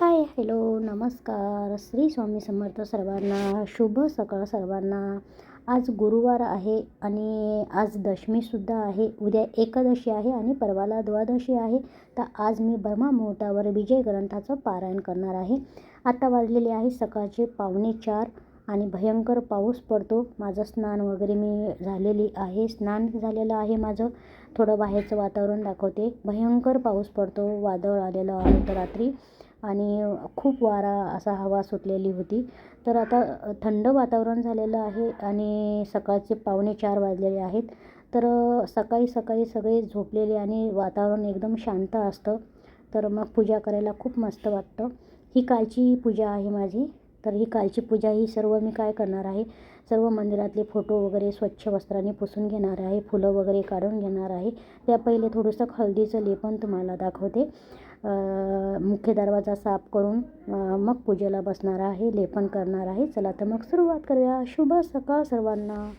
Hi hello नमस्कार. श्री स्वामी समर्थ सर्वांना शुभ सकाळ सर्वांना. आज गुरुवार आहे आणि आज दशमीसुद्धा आहे. उद्या एकादशी आहे आणि परवाला द्वादशी आहे. तर आज मी ब्रह्मा मुहूर्तावर विजय ग्रंथाचं पारायण करणार आहे. आता वाजलेले आहे सकाळचे पावणे चार आणि भयंकर पाऊस पडतो. माझं स्नान वगैरे मी झालेली आहे. स्नान झालेलं आहे माझं. थोडं बाहेरचं वातावरण दाखवते. भयंकर पाऊस पडतो. वादळ आलेलं होतं रात्री आणि खूप वारा असा हवा सुटलेली होती. तर आता थंड वातावरण झालेलं आहे आणि सकाळचे पावणे चार वाजलेले आहेत. तर सकाळी सकाळी सगळे झोपलेले आणि वातावरण एकदम शांत असतं. तर मग पूजा करायला खूप मस्त वाटतं. ही कालची पूजा आहे माझी. तर ही कालची पूजा ही सर्व मी काय करणार आहे? सर्व मंदिरातले फोटो वगैरे स्वच्छ वस्त्राने पुसून घेणार आहे. फुलं वगैरे काढून घेणार आहे. त्या पहिले थोडंसं हळदीचं लेपन तुम्हाला दाखवते. मुख्य दरवाजा साफ करून मग पूजेला बसणार आहे लेपन करणार आहे. चला तर मग सुरुवात करूया. शुभ सकाळ सर्वांना.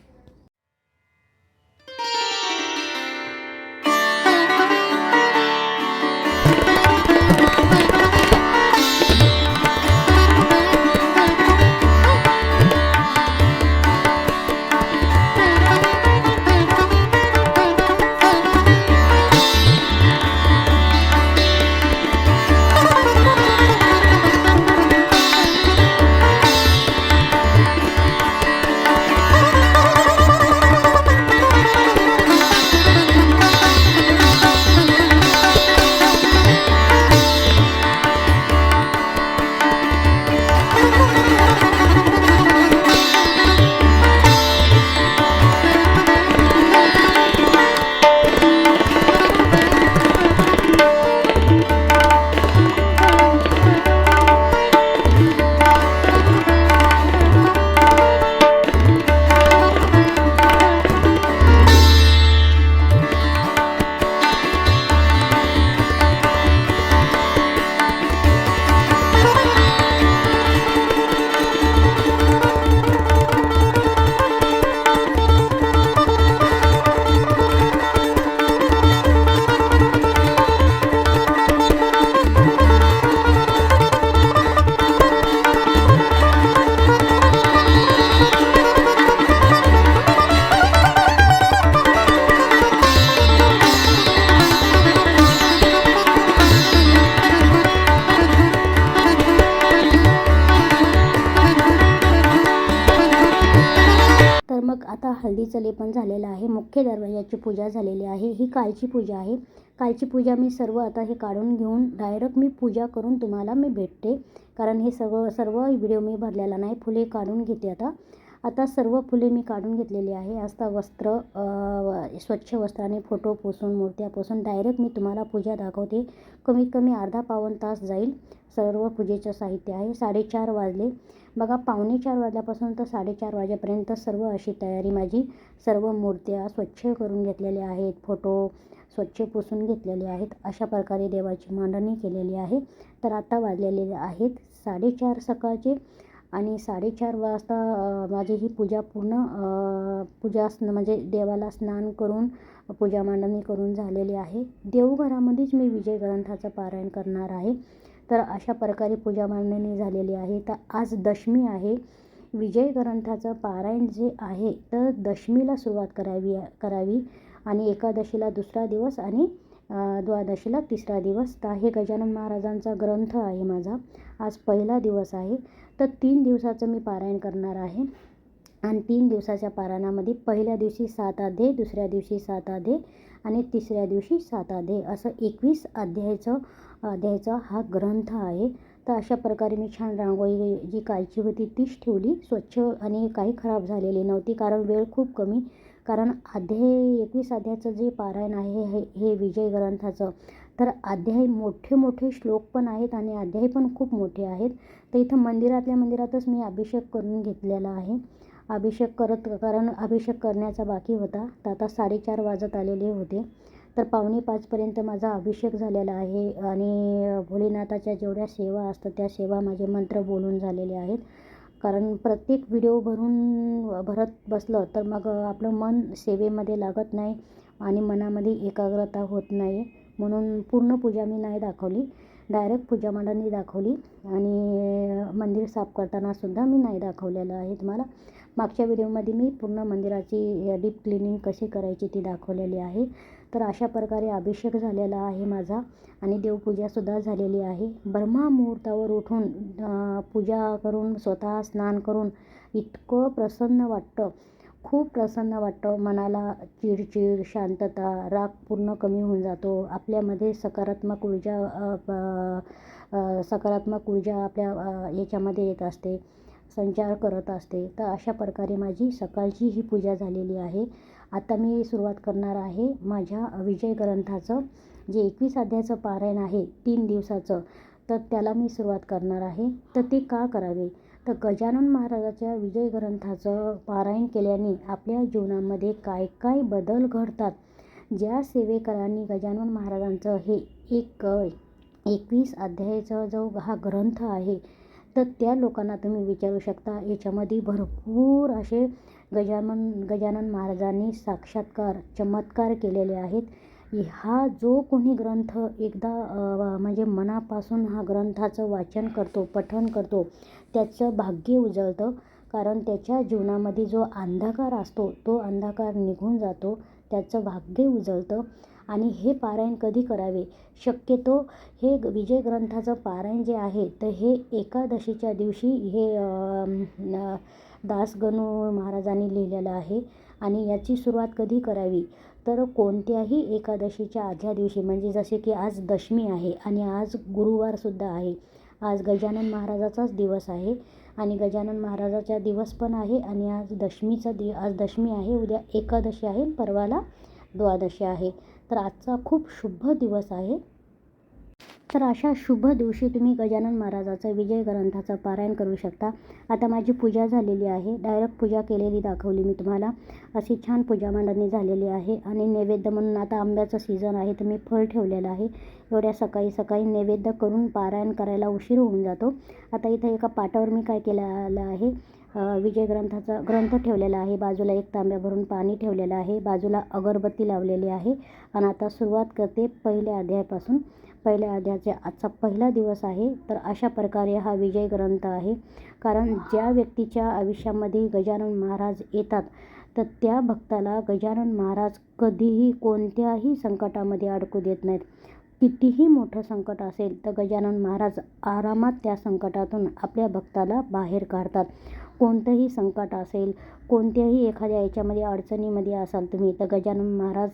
मग आता हळदीचं लेपन झालेलं आहे. मुख्य दरवाजाची पूजा झालेली आहे. ही कालची पूजा आहे. कालची पूजा मी सर्व आता हे काढून घेऊन डायरेक्ट मी पूजा करून तुम्हाला मी भेटते. कारण हे सर्व सर्व व्हिडिओ मी भरलेला नाही. फुले काढून घेते आता. आता सर्व फुले मी काढून घेतलेली आहे. आता वस्त्र स्वच्छ वस्त्राने फोटो पुसून मूर्त्या पुसून डायरेक्ट मी तुम्हाला पूजा दाखवते. कमीत कमी अर्धा पावन तास जाईल सर्व पूजेचं साहित्य आहे. साडेचार वाजले. बघा पावणे चार वाजल्यापासून तर साडेचार वाजेपर्यंत सर्व अशी तयारी माझी. सर्व मूर्त्या स्वच्छ करून घेतलेल्या आहेत. फोटो स्वच्छ पुसून घेतलेले आहेत. अशा प्रकारे देवाची मांडणी केलेली आहे. तर आता वाजलेले आहेत साडेचार सकाळचे. आणि साडेचार वाजता माझी ही पूजा पूर्ण पूजा म्हणजे देवाला स्नान करून पूजा मांडणी करून झालेली आहे. देवघरामध्येच मी विजय ग्रंथाचं पारायण करणार आहे. तर अशा प्रकारे पूजा मांडणी झालेली आहे. तर आज दशमी आहे. विजय ग्रंथाचं पारायण जे आहे तर दशमीला सुरुवात करावी करावी आणि एकादशीला दुसरा दिवस आणि द्वादशीला तिसरा दिवस. तर हे गजानन महाराजांचा ग्रंथ आहे माझा. आज पहिला दिवस आहे. तर तीन दिवसाचं मी पारायण करणार आहे. आणि तीन दिवसाच्या पारायणामध्ये पहिल्या दिवशी सात अध्याय दुसऱ्या दिवशी सात अध्याय आणि तिसऱ्या दिवशी सात अध्याय असं एकवीस अध्यायाचं अध्यायाचा हा ग्रंथ आहे. तर अशा प्रकारे मी छान रांगोळी जी कायची होती तीच ठेवली. स्वच्छ आणि काही खराब झालेली नव्हती कारण वेळ खूप कमी. कारण अध्याय एकवीस अध्यायाचं जे पारायण आहे हे हे विजय ग्रंथाचं तर अध्याय मोठे मोठे श्लोक पण आहेत आणि अध्याय पण खूप मोठे आहेत. तर इथं मंदिरातल्या मंदिरातच मी अभिषेक करून घेतलेला आहे. अभिषेक करत कारण अभिषेक करण्याचा बाकी होता. तर आता साडेचार वाजत आलेले होते. तर पावणे पाचपर्यंत माझा अभिषेक झालेला आहे आणि भोलेनाथाच्या जेवढ्या सेवा असतात त्या सेवा माझे मंत्र बोलून झालेले आहेत. कारण प्रत्येक व्हिडिओ भरून भरत बसलं तर मग आपलं मन सेवेमध्ये लागत नाही आणि मनामध्ये एकाग्रता होत नाही. म्हणून पूर्ण पूजा मी नाही दाखवली. डायरेक्ट पूजा मांडणी दाखवली आणि मंदिर साफ करतानासुद्धा मी नाही दाखवलेलं आहे तुम्हाला. मागच्या व्हिडिओमध्ये मी पूर्ण मंदिराची डीप क्लिनिंग कशी करायची ती दाखवलेली आहे. तर अशा प्रकारे अभिषेक झालेला आहे माझा आणि देवपूजासुद्धा झालेली आहे. ब्रह्मा मुहूर्तावर उठून पूजा करून स्वतः स्नान करून इतकं प्रसन्न वाटतं. खूप प्रसन्न वाटतं. मनाला चिडचिड शांतता राग पूर्ण कमी होऊन जातो. आपल्यामध्ये सकारात्मक ऊर्जा सकारात्मक ऊर्जा आपल्या याच्यामध्ये येत असते. संचार करत असते. तर अशा प्रकारे माझी सकाळची ही पूजा झालेली आहे. आता मी सुरुवात करणार आहे माझ्या विजय ग्रंथाचं. जे एकवीस अध्यायाचं पारायण आहे तीन दिवसाचं तर त्याला मी सुरुवात करणार आहे. तर ते का करावे? तर गजानन महाराजाच्या विजय ग्रंथाचं पारायण केल्याने आपल्या जीवनामध्ये काय काय बदल घडतात? ज्या सेवेकरांनी गजानन महाराजांचं हे एक एकवीस अध्यायाचा जो हा ग्रंथ आहे तर त्या लोकांना तुम्ही विचारू शकता. याच्यामध्ये भरपूर असे गजानन गजानन महाराजांनी साक्षात्कार चमत्कार केलेले आहेत. हा जो कोणी ग्रंथ एकदा म्हणजे मनापासून हा ग्रंथाचं वाचन करतो पठण करतो त्याचं भाग्य उजळतं. कारण त्याच्या जीवनामध्ये जो अंधकार असतो तो अंधकार निघून जातो त्याचं भाग्य उजळतं. आणि हे पारायण कधी करावे? शक्यतो हे विजय ग्रंथाचं पारायण जे आहे तर हे एकादशीच्या दिवशी हे दासगणू महाराजांनी लिहिलेलं आहे आणि याची सुरुवात कधी करावी? तर कोणत्याही एकादशीच्या आदल्या दिवशी म्हणजे जसे की आज दशमी आहे आणि आज गुरुवारसुद्धा आहे. आज गजानन महाराजाचाच दिवस आहे आणि गजानन महाराजाचा दिवस पण आहे आणि आज दशमीचा दि आज दशमी आहे उद्या एकादशी आहे परवाला द्वादशी आहे. तर आजचा खूप शुभ दिवस आहे. तर अशा शुभ दिवशी तुम्ही गजानन महाराजाचं विजय ग्रंथाचं पारायण करू शकता. आता माझी पूजा झालेली आहे. डायरेक्ट पूजा केलेली दाखवली मी तुम्हाला. अशी छान पूजा मांडणी झालेली आहे आणि नैवेद्य म्हणून आता आंब्याचं सीझन आहे तर मी फळ ठेवलेलं आहे. एवढ्या सकाळी सकाळी नैवेद्य करून पारायण करायला उशीर होऊन जातो. आता इथं एका पाटावर मी काय केलेलं आहे? विजय ग्रंथाचा ग्रंथ ठेवलेला आहे. बाजूला एक तांब्या भरून पाणी ठेवलेलं आहे. बाजूला अगरबत्ती लावलेली आहे. आणि आता सुरुवात करते पहिल्या अध्यायापासून. पहिल्या अध्यायाचा आजचा पहिला दिवस आहे. तर अशा प्रकारे हा विजय ग्रंथ आहे. कारण ज्या व्यक्तीच्या आयुष्यामध्ये गजानन महाराज येतात तर त्या भक्ताला गजानन महाराज कधीही कोणत्याही संकटामध्ये अडकू देत नाहीत. कितीही मोठं संकट असेल तर गजानन महाराज आरामात त्या संकटातून आपल्या भक्ताला बाहेर काढतात. कोणतंही संकट असेल कोणत्याही एखाद्या याच्यामध्ये अडचणीमध्ये असाल तुम्ही तर गजानन महाराज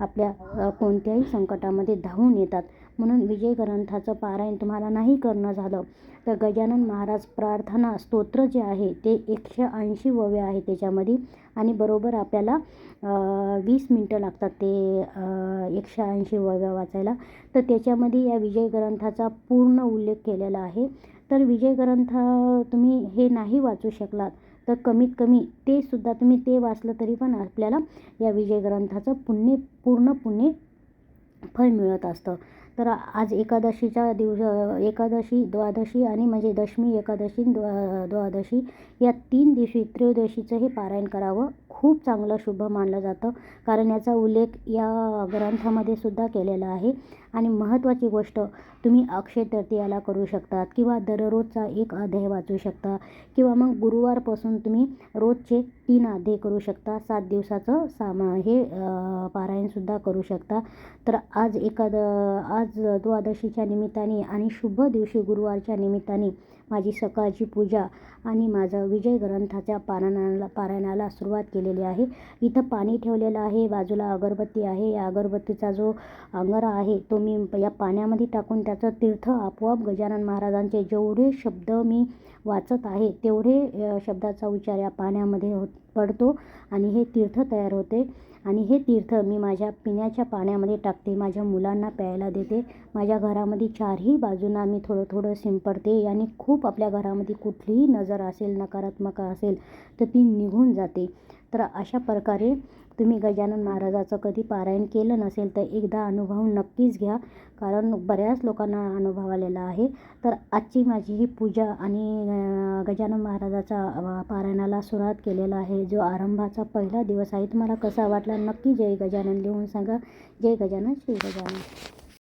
आपल्या कोणत्याही संकटामध्ये धावून येतात. म्हणून विजय ग्रंथाचं पारायण तुम्हाला नाही करणं झालं. तर गजानन महाराज प्रार्थना स्तोत्र जे आहे ते एकशे ऐंशी ववे आहे त्याच्यामध्ये. आणि बरोबर आपल्याला वीस मिनटं लागतात ते एकशे ऐंशी वव्या वाचायला. तर त्याच्यामध्ये या विजय ग्रंथाचा पूर्ण उल्लेख केलेला आहे. तर विजय ग्रंथ तुम्ही हे नाही वाचू शकलात तर कमीत कमी ते सुद्धा तुम्ही ते वाचलं तरी पण आपल्याला या विजय ग्रंथाचं पुण्य पूर्ण पुण्य फळ मिळत असतं. तर आज एकादशीच्या दिवस एकादशी द्वादशी आणि म्हणजे दशमी एकादशी द्वा द्वादशी या तीन दिवशी त्रयोदशीचं हे पारायण करावं. खूप चांगलं शुभ मानलं जातं. कारण याचा उल्लेख या ग्रंथामध्ये सुद्धा केलेला आहे. आणि महत्त्वाची गोष्ट तुम्ही अक्षय तृतीयाला करू शकतात किंवा दररोजचा एक अध्याय वाचू शकता किंवा मग गुरुवारपासून तुम्ही रोजचे तीन अध्याय करू शकता. सात दिवसाचं सामा हे पारायणसुद्धा करू शकता. तर आज एकाद आज द्वादशीच्या निमित्ताने आणि शुभ दिवशी गुरुवारच्या निमित्ताने माझी सकाळची पूजा आणि माझं विजय ग्रंथाच्या पारायणाला पारायणाला सुरुवात केलेली आहे. इथं पाणी ठेवलेलं आहे. बाजूला अगरबत्ती आहे. या अगरबत्तीचा जो अंगारा आहे तो मी या पाण्यामध्ये टाकून त्याचं तीर्थ आपोआप गजानन महाराजांचे जेवढे शब्द मी वाचत आहे तेवढे शब्दाचा उच्चार या पाण्यामध्ये होत पडतो आणि हे तीर्थ तयार होते. आणि हे तीर्थ मी माझ्या पिण्याच्या पाण्यामध्ये टाकते. माझ्या मुलांना प्यायला देते. माझ्या घरामध्ये चारही बाजूंना मी थोडं थोडं शिंपडते. आणि खूप आपल्या घरामध्ये कुठलीही नजर असेल नकारात्मक असेल तर ती निघून जाते. तर अशा प्रकारे तुम्ही गजानन महाराजाचं कधी पारायण केलं नसेल तर एकदा अनुभव नक्कीच घ्या. कारण बऱ्याच लोकांना अनुभव आलेला आहे. तर आजची माझी ही पूजा आणि गजानन महाराजाचा पारायणाला सुरुवात केलेला आहे. जो आरंभाचा पहिला दिवस आहे तुम्हाला कसा वाटला नक्की जय गजानन लिहून सांगा. जय गजानन श्री गजानन.